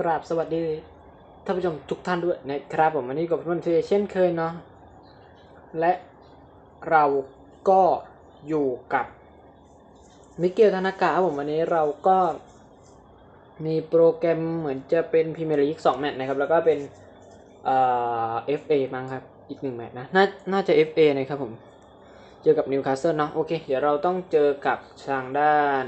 กราบสวัสดีท่านผู้ชมทุกท่านด้วยนะครับผมวันนี้กับมันเทเช่นเคยเนาะและเราก็อยู่กับมิเกลธนากาครับผมวันนี้เราก็มีโปรแกรมเหมือนจะเป็นพรีเมียร์ลีกสองแมตช์นะครับ แล้วก็เป็นเอ่อมั้งครับ อีกหนึ่งแมตช์นะนน่าจะ FA นะครับผม เจอกับนิวคาสเซิลเนาะโอเค เดี๋ยวเราต้องเจอกับทางด้าน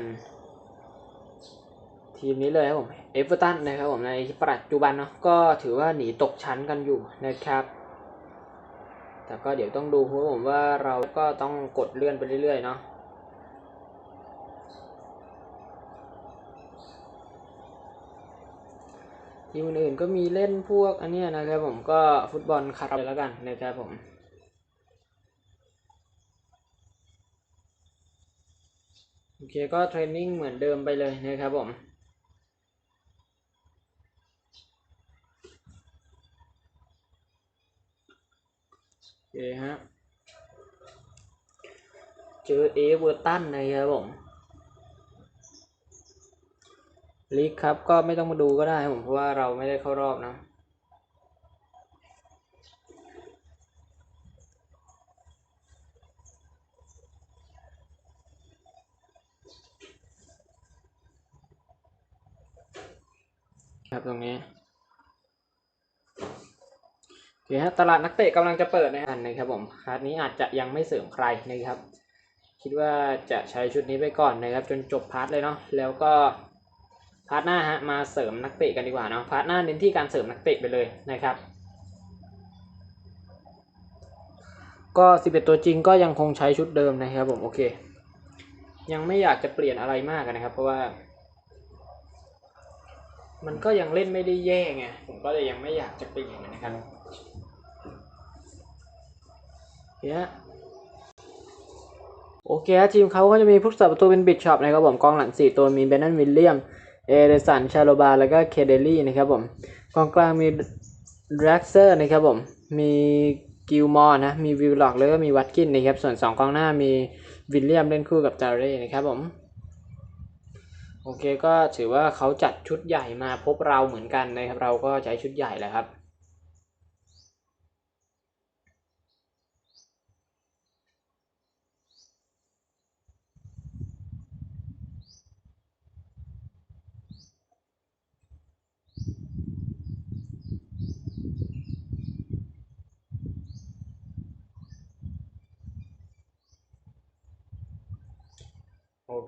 ทีมนี้เลยครับผมเอเวอร์ตันนะครับผมในปัจจุบันเนาะก็ถือว่าหนีตกชั้นกันอยู่นะครับ แต่ก็เดี๋ยวต้องดูเพราะผมว่าเราก็ต้องกดเลื่อนไปเรื่อยๆเนาะทีมอื่นๆก็มีเล่นพวกอันนี้นะครับผมก็ฟุตบอลคาราบแล้วกันนะครับผมโอเคก็เทรนนิ่งเหมือนเดิมไปเลยนะครับผม เคฮะ เจอเอเวอร์ตันนะครับผมลีกครับก็ไม่ต้องมาดูก็ได้ผมเพราะว่าเราไม่ได้เข้ารอบนะครับตรงนี้ คฮะตลาดนักเตะกำลังจะเปิดนะครับผมคาร์ดนี้อาจจะยังไม่เสริมใครนะครับ คิดว่าจะใช้ชุดนี้ไปก่อนนะครับ จนจบพาร์ทเลยเนาะแล้วก็พาร์ทหน้าฮะมาเสริมนักเตะกันดีกว่าเนาะพาร์ทหน้าเน้นที่การเสริมนักเตะไปเลยนะครับ ก็ 11 ตัวจริงก็ยังคงใช้ชุดเดิมนะครับผมโอเค ยังไม่อยากจะเปลี่ยนอะไรมากนะครับ เพราะว่า มันก็ยังเล่นไม่ได้แย่ไงผมก็เลยยังไม่อยากจะเปลี่ยนนะครับ เนี่ยโอเคฮะทีมเขาก็จะมีผู้สับประตูเป็นบิดช็อปนะครับผมกองหลัง 4 ตัวมีเบนนันวิลเลียม เอเดสัน ชาโลบา แล้วก็เคเดลี่นะครับผมกองกลางมีแร็กเซอร์นะครับผมมีกิลมอร์นะมีวิลล็อกแล้วก็มีวัตกินนะครับส่วน 2 กองหน้ามีวิลเลียมเล่นคู่กับจาเร่นะครับผมโอเคก็ถือว่าเขาจัดชุดใหญ่มาพบเราเหมือนกันนะครับ เราก็ใช้ชุดใหญ่แหละครับ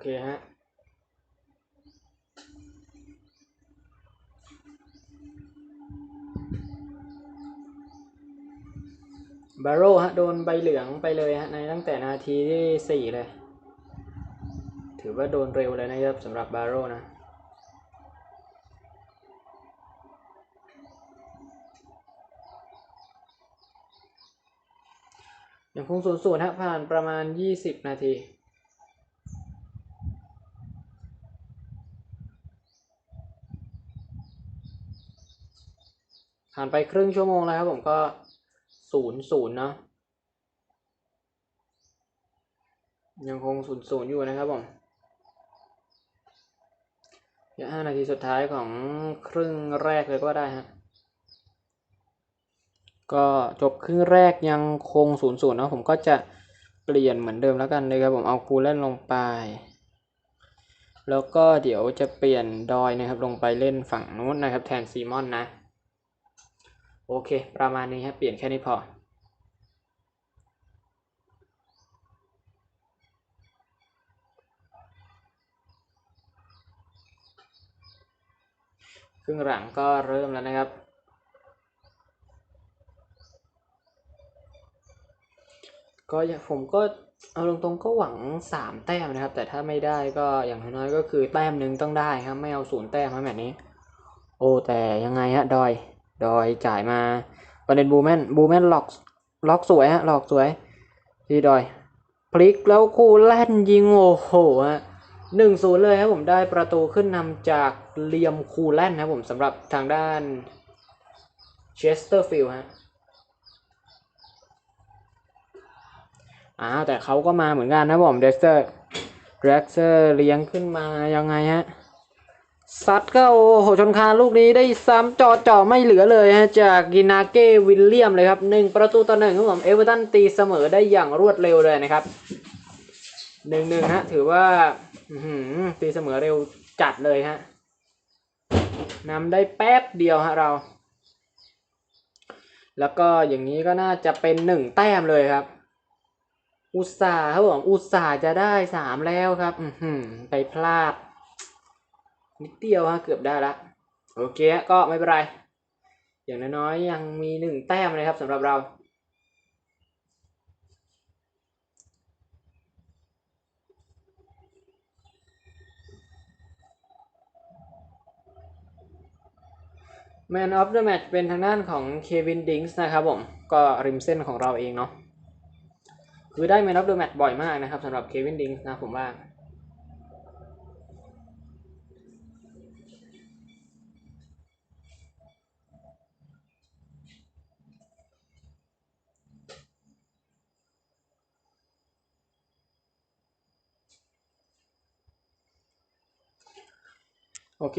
เคฮะ บาโร่ฮะ โดนใบเหลืองไปเลยฮะ ในตั้งแต่นาทีที่สี่เลย ถือว่าโดนเร็วเลยนะครับสำหรับบาโร่นะยังคงศูนย์ศูนย์ฮะผ่านประมาณยี่สิบนาที ผ่านไปครึ่งชั่วโมงแล้วครับผมก็ศูนย์ศูนย์เนาะยังคงศูนย์ศูนย์อยู่นะครับผมเดี๋ยวห้านาทีสุดท้ายของครึ่งแรกเลยก็ได้ฮะก็จบครึ่งแรกยังคงศูนย์ศูนย์เนาะผมก็จะเปลี่ยนเหมือนเดิมแล้วกันเลยครับผมเอาคูเล่นลงไป แล้วก็เดี๋ยวจะเปลี่ยนดอยนะครับลงไปเล่นฝั่งนู้นนะครับแทนซีมอนนะ โอเค ประมาณนี้ครับเปลี่ยนแค่นี้พอครึ่งหลังก็เริ่มแล้วนะครับ ก็ผมก็เอาตรงๆก็หวังสามแต้มนะครับ แต่ถ้าไม่ได้ก็อย่างน้อยก็คือแต้มหนึ่งต้องได้ครับ ไม่เอาศูนย์แต้มครับแบบนี้ โอ้แต่ยังไงฮะดอย ดอยจ่ายมาประเด็นบูแมนบูแมนล็อกล็อกสวยฮะล็อกสวยที่ดอยพลิกแล้วคู่แล่นยิงโอ้โหฮะหนึ่งศูนย์เลยครับผมได้ประตูขึ้นนำจากเลียมคูแลนนะผมสำหรับทางด้านเชสเตอร์ฟิลด์ฮะอ้าวแต่เขาก็มาเหมือนกันนะผมเดสเตอร์เดสเตอร์เลี้ยงขึ้นมายังไงฮะ ซัดก็โอ้โหชนคานลูกนี้ได้ซ้ำจอจ่อไม่เหลือเลยฮะจากกินาเก้วิลเลียมเลยครับหนึ่งประตูต่อหนึ่งครับผมเอเวอร์ตันตีเสมอได้อย่างรวดเร็วเลยนะครับหนึ่งหนึ่งฮะ ถือว่าตีเสมอเร็วจัดเลยฮะนำได้แป๊บเดียวฮะเรา แล้วก็อย่างนี้ก็น่าจะเป็นหนึ่งแต้มเลยครับ อุตส่าห์ครับผมอุตส่าห์จะได้สามแล้วครับอือหือไปพลาด นิดเดียวฮะเกือบได้ละโอเคก็ไม่เป็นไร อย่างน้อยๆยังมีหนึ่งแต้มเลยครับสำหรับเรา Man of the Match เป็นทางด้านของเควินดิงส์นะครับผม ก็ริมเส้นของเราเองเนาะคือได้ Man of the Match บ่อยมากนะครับสำหรับเควินดิงส์นะผมว่า โอเค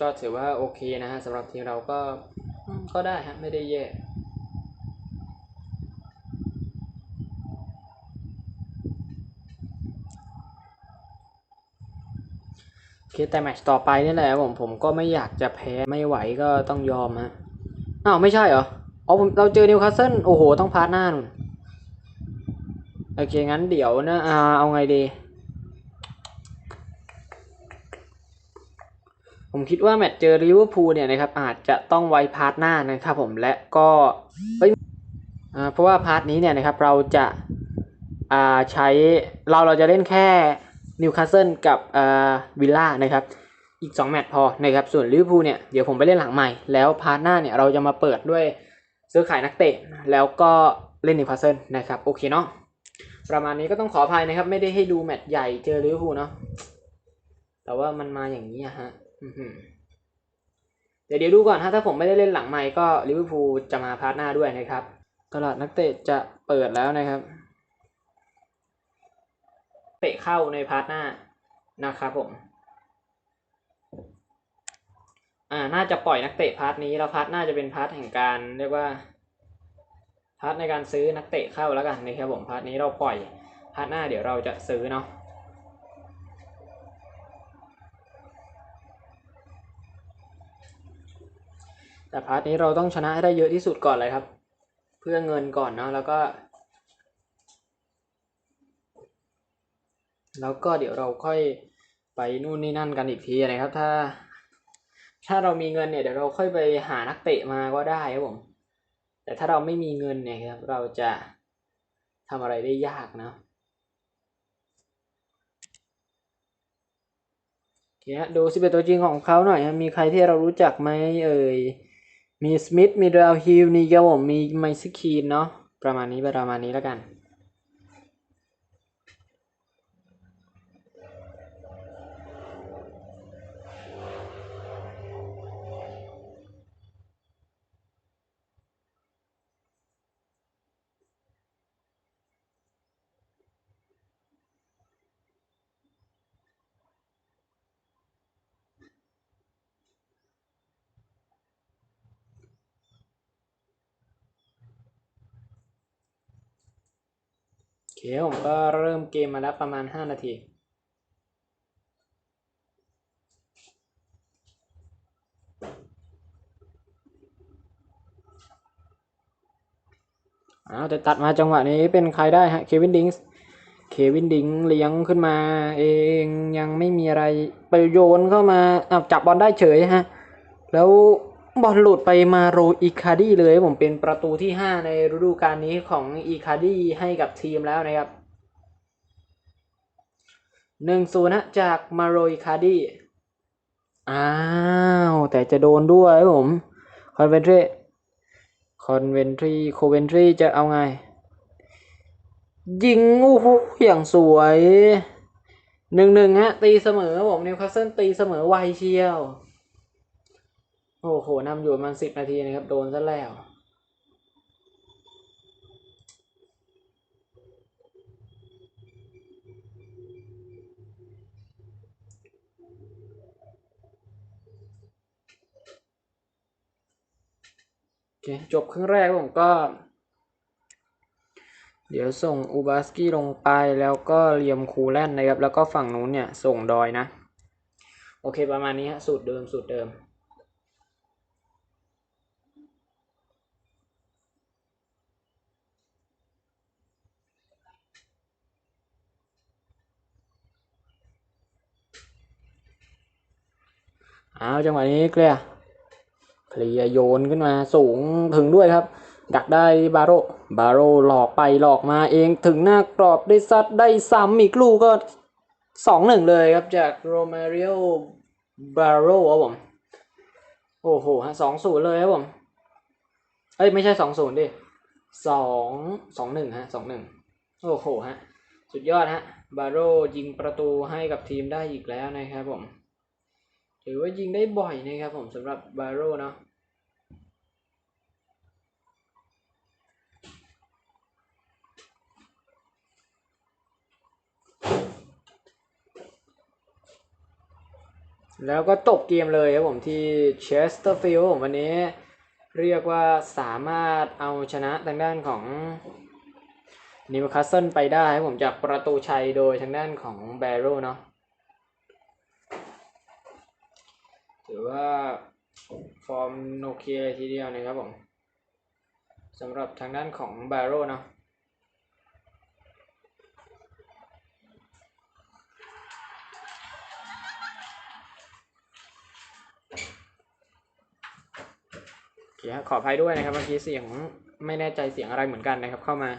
ก็ถือว่าโอเคนะฮะสำหรับทีมเราก็ก็ได้ฮะไม่ได้แย่โอเคแต่แมตช์ต่อไปนี่แหละผมผมก็ไม่อยากจะแพ้ไม่ไหวก็ต้องยอมฮะอ้าวไม่ใช่เหรออ๋อผมเราเจอนิวคาสเซิลโอ้โหต้องพาร์ทหน้านุ่นโอเคงั้นเดี๋ยวนะอ่าเอาไงดี ผมคิดว่าแมตช์เจอลิเวอร์พูลเนี่ยนะครับอาจจะต้องไว้พาร์ทหน้านะครับผมและก็เพราะว่าพาร์ทนี้เนี่ยนะครับเราจะาใช้เราเราจะเล่นแค่นิวคาสเซิลกับวิลล่านะครับอีก 2 แมตช์พอนะครับส่วนลิเวอร์พูลเนี่ยเดี๋ยวผมไปเล่นหลังใหม่ แล้วพาร์ทหน้าเนี่ยเราจะมาเปิดด้วยซื้อขายนักเตะแล้วก็เล่นนิวคาสเซิลนะครับโอเคเนาะประมาณนี้ก็ต้องขออภัยนะครับ ไม่ได้ให้ดูแมตช์ใหญ่เจอลิเวอร์พูลเนาะแต่ว่ามันมาอย่างนี้อะฮะ เดี๋ยวเดี๋ยวดูก่อนฮะถ้าผมไม่ได้เล่นหลังไมค์ก็ลิเวอร์พูลจะมาพาร์ทหน้าด้วยนะครับ ตลาดนักเตะจะเปิดแล้วนะครับ เตะเข้าในพาร์ทหน้านะครับผม อ่าน่าจะปล่อยนักเตะพาร์ทนี้แล้วพาร์ทหน้าจะเป็นพาร์ทแห่งการเรียกว่าพาร์ทในการซื้อนักเตะเข้าแล้วกันนะครับผมพาร์ทนี้เราปล่อยพาร์ทหน้าเดี๋ยวเราจะซื้อเนาะ แต่พาร์ทนี้เราต้องชนะให้ได้เยอะที่สุดก่อนเลยครับ เพื่อเงินก่อนเนาะแล้วก็ แล้วก็เดี๋ยวเราค่อยไปนู่นนี่นั่นกันอีกทีนะครับ ถ้า ถ้าเรามีเงินเนี่ยเดี๋ยวเราค่อยไปหานักเตะมาก็ได้ครับผมแต่ถ้าเราไม่มีเงินเนี่ยครับเราจะทำอะไรได้ยากนะโอเคฮะดูสิบเอ็ดตัวจริงของเขาหน่อยมีใครที่เรารู้จักไหมเอ่ย มีสมิธมีดราวฮิลนี่ครับผมมีไมซ์คีนเนาะประมาณนี้ประมาณนี้แล้วกัน เคผมก็เริ่มเกมมาแล้วประมาณ 5 นาที อ้าวแต่ตัดมาจังหวะนี้เป็นใครได้ฮะ เควินดิงส์ เควินดิงเลี้ยงขึ้นมา เองยังไม่มีอะไรไปโยนเข้ามาอ้าวจับบอลได้เฉยฮะ แล้ว บอลหลุดไปมาโรอีคาดีเลยผมเป็นประตูที่ 5 ในฤดูกาลนี้ของอีคาดีให้กับทีมแล้วนะครับหนึ่งศูนย์นะจากมาโรอีคาดีอ้าว แต่จะโดนด้วยผมคอนเวนทรีคอนเวนทรีโคเวนทรีจะเอาไง ยิงโอ้โหอย่างสวยหนึ่งหนึ่งฮะ ตีเสมอผมนิวคาสเซิลตีเสมอไวเชียว โอ้โหนำอยู่มันสิบนาทีนะครับ โดนซะแล้ว โอเค จบครึ่งแรกผมก็ เดี๋ยวส่งอูบาสกี้ลงไปแล้วก็เลียมคูแลนนะครับ แล้วก็ฝั่งนู้นเนี่ย ส่งดอยนะ โอเคประมาณนี้ฮะสูตรเดิมสูตรเดิม เอาจังหวะนี้เคลียร์เคลียร์โยนขึ้นมาสูงถึงด้วยครับ ดักได้บาโรบาโรหลอกไปหลอกมาเองถึงหน้ากรอบได้ซัดได้ซ้ำอีกลูกก็สองหนึ่งเลยครับจากโรมาริโอบาโรครับผม โอ้โหฮะสองศูนย์เลยครับผม เอ้ยไม่ใช่สองศูนย์ดิสองสองหนึ่งฮะสองหนึ่งโอ้โหฮะ สุดยอดฮะ บาโรยิงประตูให้กับทีมได้อีกแล้วนะครับผม ถือว่ายิงได้บ่อยนะครับผมสำหรับบาโรเนาะแล้วก็ตกเกมเลยครับผมที่เชสเตอร์ฟิลด์วันนี้เรียกว่าสามารถเอาชนะทางด้านของนิวคาสเซิลไปได้ครับผมจากประตูชัยโดยทางด้านของแบโรเนาะ ถือว่าฟอร์มโอเคเลยทีเดียวนะครับผมสำหรับทางด้านของบาโรเนาะขออภัยด้วยนะครับเมื่อกี้เสียงไม่แน่ใจเสียงอะไรเหมือนกันนะครับเข้ามา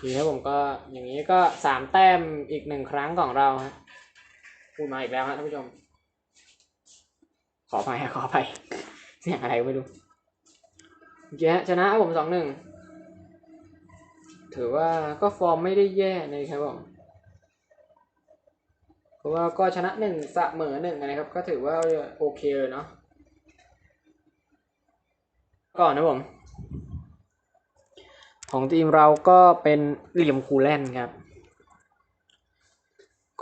ทีครับผมก็อย่างนี้ก็สามแต้มอีกหนึ่งครั้งของเราฮะพูดมาอีกแล้วฮะท่านผู้ชม ขออภัยฮะขออภัยเสียงอะไรไม่รู้โอเคฮะชนะครับผมสองหนึ่งถือว่าก็ฟอร์มไม่ได้แย่นะครับผมเพราะว่าก็ชนะหนึ่งเสมอหนึ่งนะครับ ก็ถือว่าโอเคเลยเนาะก่อนนะผม ของทีมเราก็เป็นเหลี่ยมคูแลนครับ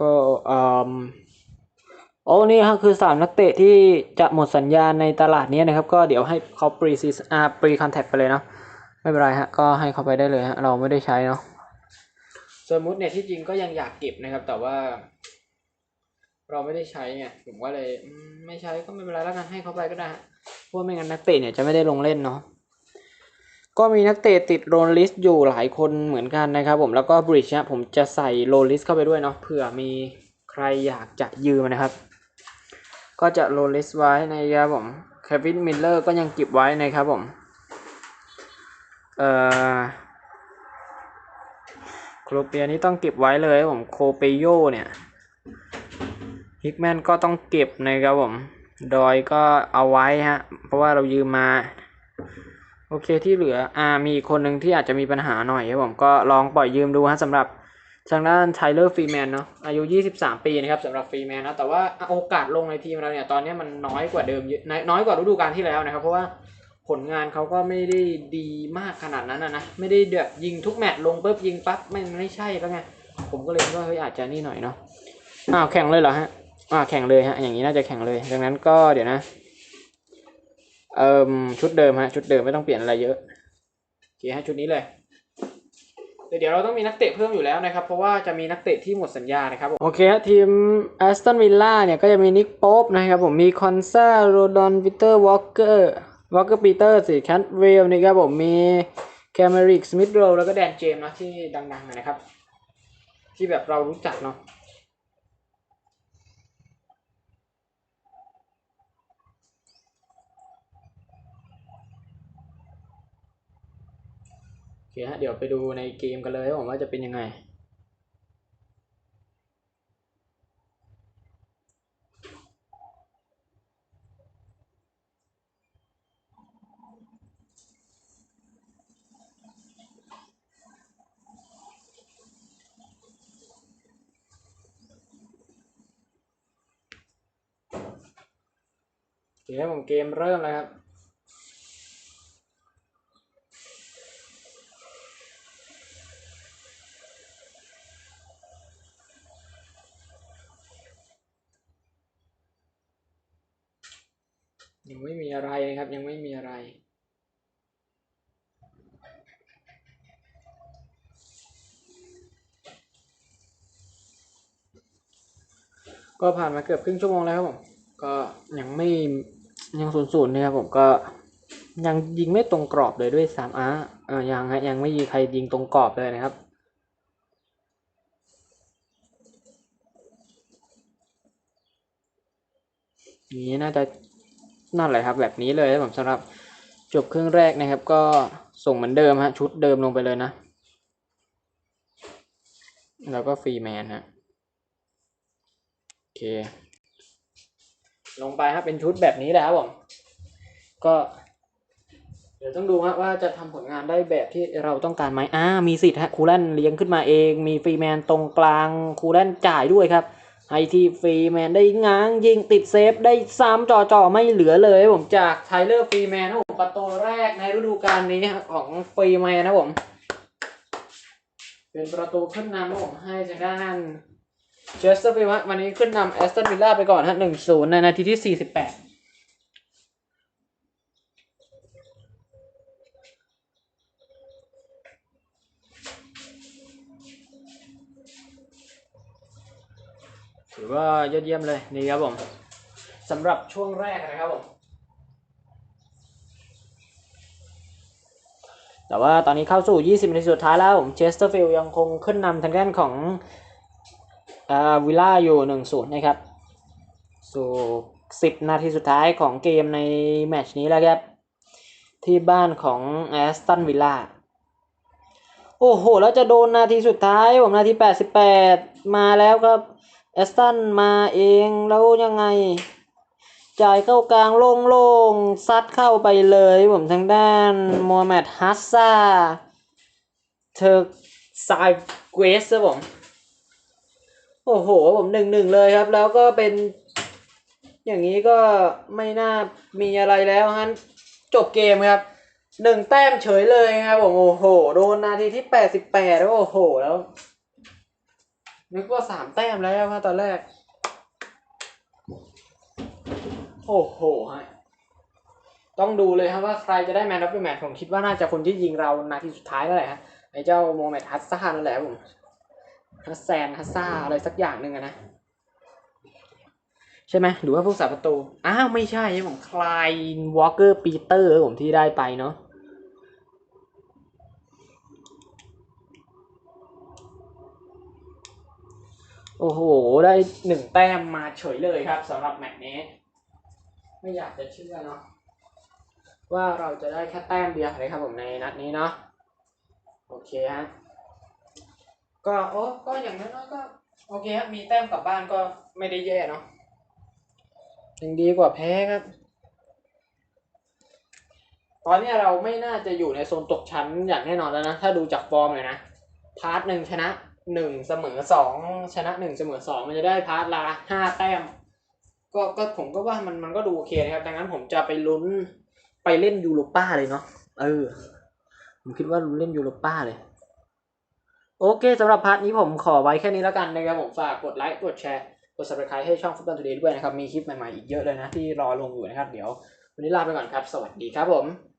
ก็อืมโอ้นี่ครับคือสามนักเตะที่จะหมดสัญญาในตลาดนี้นะครับ ก็เดี๋ยวให้เขาปรีซีอ่าปรีคอนแทคไปเลยเนาะไม่เป็นไรฮะก็ให้เขาไปได้เลยฮะเราไม่ได้ใช้เนาะสมมุติเนี่ยที่จริงก็ยังอยากเก็บนะครับ แต่ว่า เราไม่ได้ใช้ไงผมก็เลยไม่ใช้ก็ไม่เป็นไรแล้วกันให้เขาไปก็ได้เพราะไม่งั้นนักเตะเนี่ยจะไม่ได้ลงเล่นเนาะ ก็มีนักเตะติดโรลลิสอยู่หลายคนเหมือนกันนะครับผมแล้วก็บริดจ์ผมจะใส่โรลลิสเข้าไปด้วยเนาะเผื่อมีใครอยากจะยืมนะครับ ก็จะโรลลิสไว้นะครับผมเควินมิลเลอร์ก็ยังเก็บไว้นะครับผมเอ่อโคลเปียนี้ต้องเก็บไว้เลยผมโคเปโยเนี่ยฮิกแมนก็ต้องเก็บนะครับผมดอยก็เอาไว้ฮะเพราะว่าเรายืมมา โอเคที่เหลืออ่ามีอีกคนหนึ่งที่อาจจะมีปัญหาหน่อยครับผมก็ลองปล่อยยืมดูฮะสำหรับทางด้านไทเลอร์ฟรีแมนเนาะอายุ 23 ปีนะครับสำหรับฟรีแมนนะแต่ว่าโอกาสลงในทีมเราเนี่ยตอนนี้มันน้อยกว่าเดิมเยอะน้อยกว่าฤดูกาลที่แล้วนะครับ เพราะว่าผลงานเขาก็ไม่ได้ดีมากขนาดนั้นนะไม่ได้แบบยิงทุกแมตช์ลงปุ๊บยิงปั๊บไม่ไม่ใช่แล้วไงผมก็เลยว่าเฮ้ยอาจจะนี่หน่อยเนาะอ้าวแข่งเลยเหรอฮะอ่าแข่งเลยฮะอย่างนี้น่าจะแข่งเลย ดังนั้นก็เดี๋ยวนะ เอ่มชุดเดิมฮะชุดเดิมไม่ต้องเปลี่ยนอะไรเยอะโอเคฮะชุดนี้เลยเดี๋ยวเราต้องมีนักเตะเพิ่มอยู่แล้วนะครับ เพราะว่าจะมีนักเตะที่หมดสัญญานะครับโอเคฮะทีมแอสตันวิลล่าเนี่ยก็จะมีนิกโป๊ปนะครับผมมีคอนซาโรดอนวิเตอร์วอลเกอร์วอลเกอร์ปีเตอร์สิแคทเวลนะครับผมมีแคมเมริกสมิธโรแล้วก็แดนเจมส์นะที่ดังๆนะครับ ที่แบบเรารู้จักเนาะ คฮะเดี๋ยวไปดูในเกมกันเลยว่าผมว่าจะเป็นยังไง โอเคครับผมเกมเริ่มแล้วครับ โยังไม่มีอะไรนะครับ ยังไม่มีอะไร ก็ผ่านมาเกือบครึ่งชั่วโมงแล้วครับผมก็ยังไม่ยังศูนย์ศูนย์นะครับผมก็ยังยิงไม่ตรงกรอบเลยด้วยสามอาเออยังฮะยังไม่มีใครยิงตรงกรอบเลยนะครับนี้น่าจะนั่นแหละครับแบบนี้เลยครับผมสำหรับจบครึ่งแรกนะครับ ก็ส่งเหมือนเดิมฮะชุดเดิมลงไปเลยนะ แล้วก็ฟรีแมนฮะ เค ลงไปครับเป็นชุดแบบนี้แหละครับผมก็ เดี๋ยวต้องดูฮะว่าจะทำผลงานได้แบบที่เราต้องการไหมอ่ามีสิทธิ์ฮะคูแลนเลี้ยงขึ้นมาเอง มีฟรีแมนตรงกลางคูแลนจ่ายด้วยครับไอทีฟรีแมนได้ง้างยิงติดเซฟได้ซ้ำจ่อจ่อๆไม่เหลือเลยครับผมจากไทเลอร์ฟรีแมนครับผมประตูแรกในฤดูกาลนี้ของฟรีแมนนะผม เป็นประตูขึ้นนำครับผมให้ทางด้าน เชสเตอร์ฟิลด์วันนี้ขึ้นนำแอสตันวิลล่าไปก่อนฮะหนึ่งศูนย์ในนาทีที่สี่สิบแปดถือว่ายอดเยี่ยมเลยนี่ครับผมสำหรับช่วงแรกนะครับผมแต่ว่าตอนนี้เข้าสู่ 20 นาทีสุดท้ายแล้วผมเชสเตอร์ฟิลด์ยังคงขึ้นนำทางด้านของ อ่าวิลล่าอยู่1-0นะครับสู่10นาทีสุดท้ายของเกมในแมตช์นี้แล้วครับ ที่บ้านของแอสตันวิลล่าโอ้โห แล้วจะโดนนาทีสุดท้าย ผมนาที88มาแล้วครับแอสตันมาเองแล้วยังไง จ่ายเข้ากลางโล่งๆซัดเข้าไปเลยผมทางด้านมฮัมเหม็ดฮัสซาเธอซายเกวสครับผม โอ้โห ผมหนึ่งหนึ่งเลยครับ แล้วก็เป็น อย่างนี้ก็ไม่น่ามีอะไรแล้วฮะจบเกมครับหนึ่งแต้มเฉยเลยครับผมโอ้โห โดนนาทีที่แปดสิบแปดแล้วโอ้โหแล้ว นึกว่าสามแต้มแล้วครับตอนแรก โอ้โหฮะต้องดูเลยครับว่าใครจะได้แมน of อ e แมตผมคิดว่าน่าจะคนที่ยิงเรานาทีสุดท้ายนั่นแหละฮะไอ้เจ้าโมเม็ดฮัสซานั่นแหละผม ฮัสแซนฮัสซาอะไรสักอย่างหนึ่งอะนะ ใช่ไหมหรือว่าผู้สาประตู อ้าว ไม่ใช่ผมคลายวอลเกอร์ปีเตอร์ผมที่ได้ไปเนาะโอ้โห ได้หนึ่งแต้มมาเฉยเลยครับสำหรับแมตช์นี้ ไม่อยากจะเชื่อเนาะว่าเราจะได้แค่แต้มเดียวเลยครับผมในนัดนี้เนาะโอเคฮะ ก็โอ้ก็อย่างน้อยๆก็ โอเคครับมีแต้มกลับบ้านก็ไม่ได้แย่เนาะยังดีกว่าแพ้ครับ ตอนนี้เราไม่น่าจะอยู่ในโซนตกชั้นอย่างแน่นอนแล้วนะ ถ้าดูจากฟอร์มเลยนะ พาร์ทหนึ่งชนะหนึ่งเสมอสองชนะหนึ่งเสมอสองมันจะได้พาร์ทละห้าแต้ม ก็ก็ผมก็ว่ามันมันก็ดูโอเคนะครับ ดังนั้นผมจะไปลุ้นไปเล่นยูโรป้าเลยเนาะเออ ผมคิดว่าลุ้นเล่นยูโรป้าเลย โอเคสำหรับพาร์ทนี้ผมขอไว้แค่นี้แล้วกันนะครับผมฝากกดไลค์กดแชร์กด subscribe ให้ช่องฟุตบอลทูเดย์ด้วยนะครับ มีคลิปใหม่ๆอีกเยอะเลยนะที่รอลงอยู่นะครับ เดี๋ยววันนี้ลาไปก่อนครับ สวัสดีครับผม